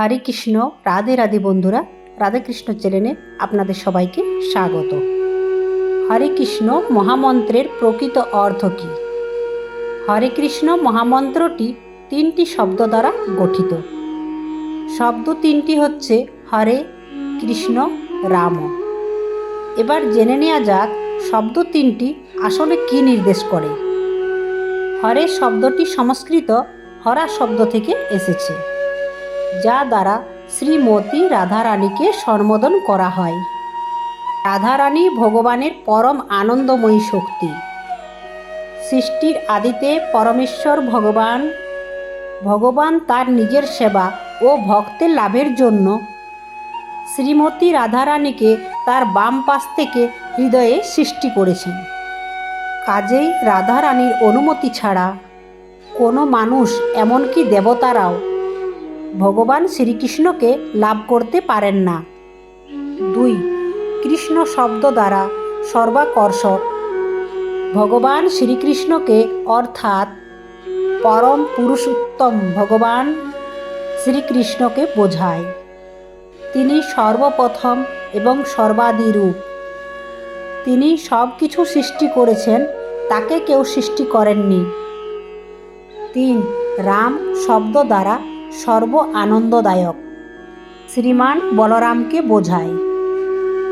হরে কৃষ্ণ, রাধে রাধে বন্ধুরা, রাধে কৃষ্ণ চ্যানেলে আপনাদের সবাইকে স্বাগত। হরে কৃষ্ণ, মহামন্ত্রের প্রকৃত অর্থ কী? হরে কৃষ্ণ, মহামন্ত্রটি তিনটি শব্দ দ্বারা গঠিত। শব্দ তিনটি হচ্ছে হরে, কৃষ্ণ, রাম। এবার জেনে নেওয়া যাক শব্দ তিনটি আসলে কি নির্দেশ করে। হরে শব্দটি সংস্কৃত হরা শব্দ থেকে এসেছে। যা দ্বারা শ্রীমতী রাধারানীকে সম্বোধন করা হয়। রাধারানী ভগবানের পরম আনন্দময়ী শক্তি। সৃষ্টির আদিতে পরমেশ্বর ভগবান ভগবান তার নিজের সেবা ও ভক্তের লাভের জন্য শ্রীমতী রাধারানীকে তার বাম পাশ থেকে হৃদয়ে সৃষ্টি করেছেন। কাজেই রাধারানীর অনুমতি ছাড়া কোনো মানুষ, এমনকি দেবতারাও ভগবান শ্রীকৃষ্ণকে লাভ করতে পারেন না। দুই, কৃষ্ণ শব্দ দ্বারা সর্বাকর্ষক। ভগবান শ্রীকৃষ্ণকে অর্থাৎ পরম পুরুষোত্তম ভগবান শ্রীকৃষ্ণকে বোঝায়। তিনি সর্বপ্রথম এবং সর্বাদিরূপ তিনি সব কিছু সৃষ্টি করেছেন, তাকে কেউ সৃষ্টি করেননি। তিন, রাম শব্দ দ্বারা সর্ব আনন্দদায়ক। শ্রীমান বলরামকে বোঝায়।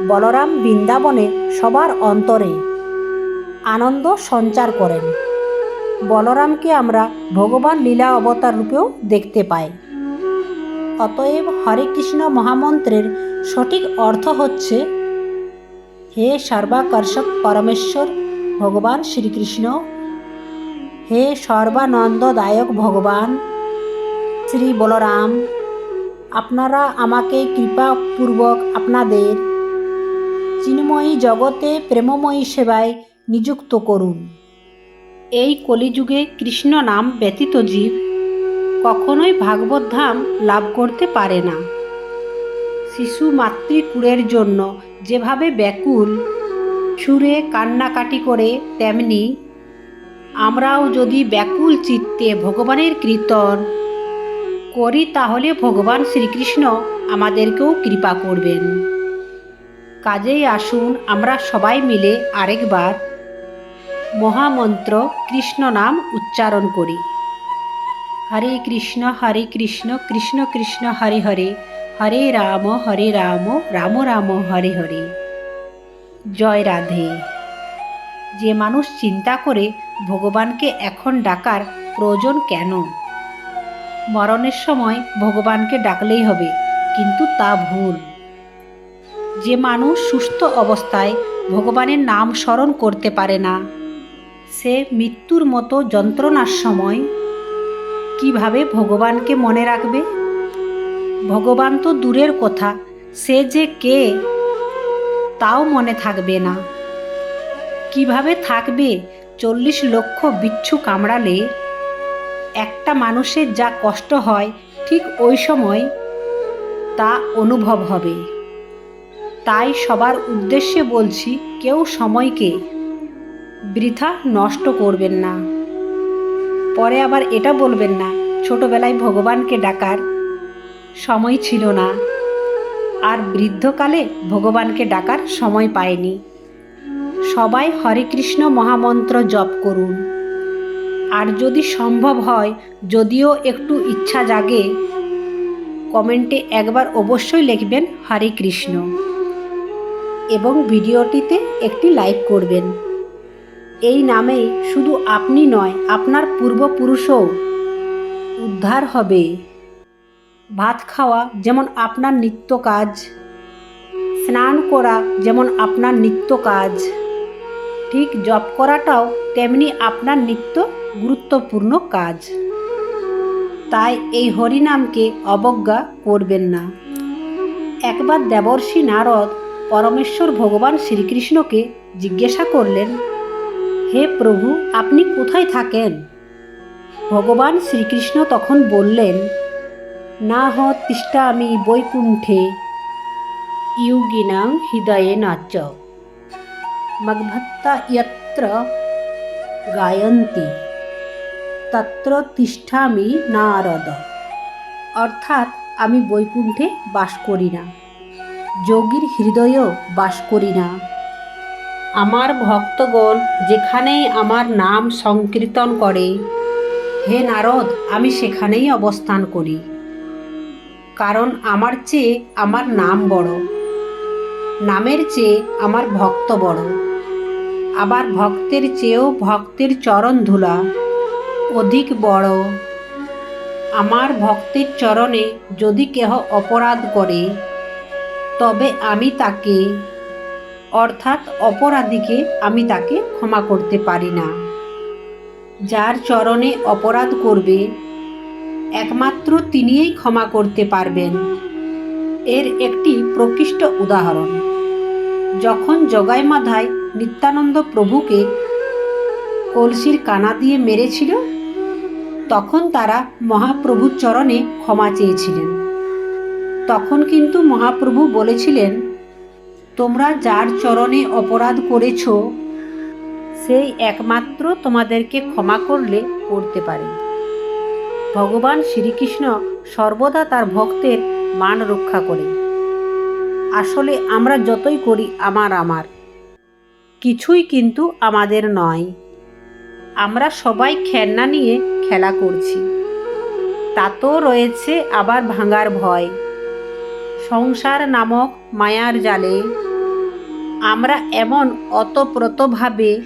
বলরাম বৃন্দাবনে সবার অন্তরে আনন্দ সঞ্চার করেন। বলরামকে আমরা ভগবান লীলা অবতার রূপেও দেখতে পাই। অতএব হরে কৃষ্ণ মহামন্ত্রের সঠিক অর্থ হচ্ছে, হে সর্বাকর্ষক পরমেশ্বর, ভগবান শ্রীকৃষ্ণ, হে সর্বানন্দদায়ক ভগবান শ্রী বলরাম, আপনারা আমাকে কৃপাপূর্বক আপনাদের চিন্ময়ী জগতে প্রেমময়ী সেবায় নিযুক্ত করুন। এই কলিযুগে কৃষ্ণ নাম ব্যতীত জীব কখনোই ভাগবত ধাম লাভ করতে পারে না। শিশু মাতৃকুড়ের জন্য যেভাবে ব্যাকুল, সুরে কান্নাকাটি করে, তেমনি আমরাও যদি ব্যাকুল চিত্তে ভগবানের কীর্তন করি তাহলে ভগবান শ্রীকৃষ্ণ আমাদেরকেও কৃপা করবেন। কাজেই আসুন আমরা সবাই মিলে আরেকবার মহামন্ত্র কৃষ্ণ নাম উচ্চারণ করি। হরে কৃষ্ণ হরে কৃষ্ণ কৃষ্ণ কৃষ্ণ, হরে হরে হরে রাম হরে রাম রাম রাম, হরে হরে। জয় রাধে। যে মানুষ চিন্তা করে ভগবানকে এখন ডাকার প্রয়োজন কেন? মরণের সময় ভগবানকে ডাকলেই হবে, কিন্তু তা ভুল। যে মানুষ সুস্থ অবস্থায় ভগবানের নাম স্মরণ করতে পারে না, সে মৃত্যুর মতো যন্ত্রণার সময় কীভাবে ভগবানকে মনে রাখবে? ভগবান তো দূরের কথা, সে যে কে তাও মনে থাকবে না। কীভাবে থাকবে? চল্লিশ লক্ষ বিচ্ছু কামড়ালে একটা মানুষের যা কষ্ট হয়, ঠিক ওই সময় তা অনুভব হবে। তাই সবার উদ্দেশ্যে বলছি, কেউ সময়কে বৃথা নষ্ট করবেন না। পরে আবার এটা বলবেন না, ছোটবেলায় ভগবানকে ডাকার সময় ছিল না। আর বৃদ্ধকালে ভগবানকে ডাকার সময় পায়নি। সবাই হরে কৃষ্ণ মহামন্ত্র জপ করুন। আর যদি সম্ভব হয়, যদিও একটু ইচ্ছা জাগে, কমেন্টে একবার অবশ্যই লিখবেন হরে কৃষ্ণ। এবং ভিডিওটিতে একটি লাইক করবেন। এই নামেই শুধু আপনি নয়, আপনার পূর্বপুরুষও উদ্ধার হবে। ভাত খাওয়া যেমন আপনার নিত্য কাজ, স্নান করা যেমন আপনার নিত্য কাজ, ঠিক জপ করাটাও তেমনি আপনার নিত্য গুরুত্বপূর্ণ কাজ। তাই এই হরিনামকে অবজ্ঞা করবেন না। একবার দেবর্ষী নারদ পরমেশ্বর ভগবান শ্রীকৃষ্ণকে জিজ্ঞাসা করলেন, হে প্রভু, আপনি কোথায় থাকেন? ভগবান শ্রীকৃষ্ণ তখন বললেন, না হ তিষ্ঠা আমি বৈকুণ্ঠে ইউগিনাং হৃদয়ে নাচ। মগভত্তা ইয়ত্র গায়ন্তি। তত্র তিষ্ঠামি নারদ। অর্থাৎ আমি বৈকুণ্ঠে বাস করি না। যোগীর হৃদয়েও বাস করি না। আমার ভক্তগণ যেখানেই আমার নাম সংকীর্তন করে, হে নারদ, আমি সেখানেই অবস্থান করি। কারণ আমার চেয়ে আমার নাম বড়। নামের চেয়ে আমার ভক্ত বড়। আবার ভক্তের চেয়েও ভক্তের চরণ ধুলা। অধিক বড়। আমার ভক্তের চরণে যদি কেহ অপরাধ করে, তবে আমি তাকে, অর্থাৎ অপরাধীকে আমি তাকে ক্ষমা করতে পারি না। যার চরণে অপরাধ করবে, একমাত্র তিনিই ক্ষমা করতে পারবেন। এর একটি প্রকৃষ্ট উদাহরণ। যখন জগাই মাধায় নিত্যানন্দ প্রভুকে কলসির কানা দিয়ে মেরেছিল তখন তারা মহাপ্রভুর চরণে ক্ষমা চেয়েছিলেন। তখন কিন্তু মহাপ্রভু বলেছিলেন, তোমরা যার চরণে অপরাধ করেছ, সেই একমাত্র তোমাদেরকে ক্ষমা করলে করতে পারে। ভগবান শ্রীকৃষ্ণ সর্বদা তার ভক্তের মান রক্ষা করে আসলে আমরা যতই করি আমার আমার, কিছুই কিন্তু আমাদের নয়। আমরা সবাই খেলনা নিয়ে খেলা করছি। তাতেও রয়েছে আবার ভাঙার ভয়। সংসার নামক মায়ার জালে আমরা এমন অতপ্রতভাবে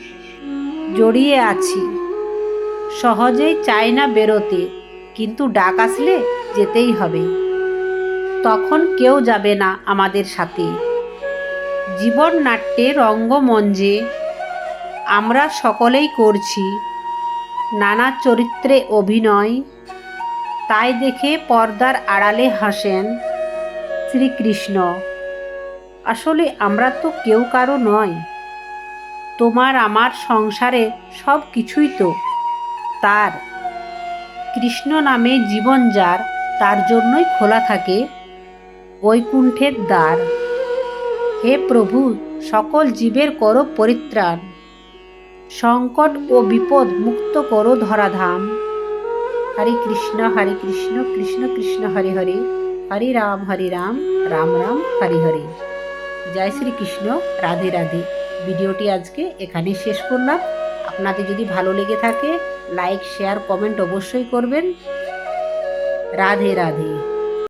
জড়িয়ে আছি। সহজেই চাই না বেরোতে, কিন্তু ডাক আসলে যেতেই হবে। তখন কেউ যাবে না আমাদের সাথে। জীবন নাট্যে রঙ্গমঞ্চে আমরা সকলেই করছি নানা চরিত্রে অভিনয়। তাই দেখে পর্দার আড়ালে হাসেন শ্রীকৃষ্ণ। আসলে আমরা তো কেউ কারও নয়। তোমার আমার সংসারে সব কিছুই তো তার। কৃষ্ণ নামে জীবন যার, তার জন্যই খোলা থাকে বৈকুণ্ঠের দ্বার। হে প্রভু, সকল জীবের করো পরিত্রাণ। সংকট ও বিপদ মুক্ত করো ধরাধাম। হরে কৃষ্ণ হরে কৃষ্ণ কৃষ্ণ কৃষ্ণ, হরে হরে। হরে রাম হরে রাম রাম রাম, হরে হরে। জয় শ্রীকৃষ্ণ, রাধে রাধে। ভিডিওটি আজকে এখানেই শেষ করলাম। আপনাদের যদি ভালো লেগে থাকে, লাইক, শেয়ার, কমেন্ট অবশ্যই করবেন। রাধে রাধে।